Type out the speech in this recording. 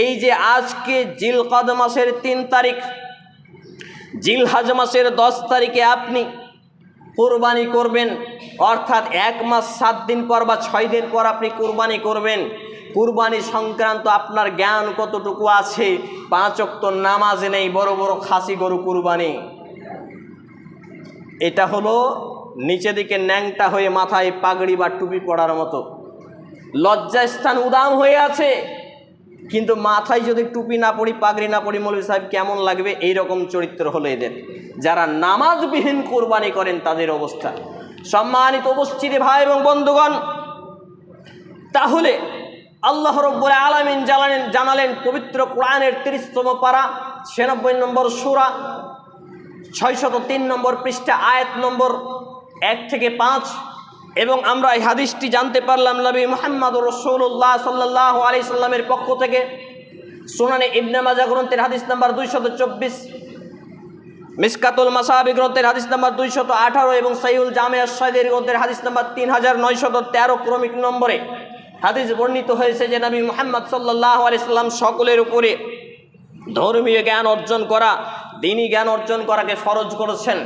এই যে আজকে জিলকদ মাসের তিন তারিখ, জিলহাজ মাসের দশ তারিখে আপনি কোরবানি করবেন, অর্থাৎ এক মাস সাত দিন পর বা ছয় দিন পর আপনি কোরবানি করবেন। কুরবানি সংক্রান্ত আপনার জ্ঞান কতটুকু আছে? পাঁচ অক্ত নামাজ নেই, বড় বড় খাসি গরু কুরবানি। এটা হলো নিচে দিকে ন্যাংটা হয়ে মাথায় পাগড়ি বা টুপি পড়ার মতো। লজ্জাস্থান উদাম হয়ে আছে। কিন্তু মাথায় যদি টুপি না পড়ি পাগড়ি না পড়ি মৌলী সাহেব কেমন লাগবে? এই রকম চরিত্র হলো এদের। যারা নামাজবিহীন কোরবানি করেন, তাদের অবস্থা। সম্মানিত উপস্থিতি, ভাই এবং বন্ধুগণ, তাহলে আল্লাহ রব্বুল আলমিন জানালেন জানালেন পবিত্র কোরআনের তিরিশতম পারা, ছিয়ানব্বই নম্বর সুরা, ছয়শত তিন নম্বর পৃষ্ঠা, আয়াত নম্বর এক থেকে পাঁচ। এবং আমরা এই হাদিসটি জানতে পারলাম নবী মোহাম্মদ রসৌল্লাহ সাল্লাহ আলি সাল্লামের পক্ষ থেকে। সুনানে ইবনে মাজা গ্রন্থের হাদিস নাম্বার দুইশত চব্বিশ, মিসকাতুল মাসাহাবি গ্রন্থের হাদিস নাম্বার দুইশত আঠারো এবং সাইউল জামে আসাদের গ্রন্থের হাদিস নাম্বার তিন হাজার নয়শত তেরো ক্রমিক নম্বরে হাদিস বর্ণিত হয়েছে যে নবী মোহাম্মদ সাল্লাহ আলি সাল্লাম সকলের উপরে ধর্মীয় জ্ঞান অর্জন করা, দিনী জ্ঞান অর্জন করাকে ফরজ করেছেন।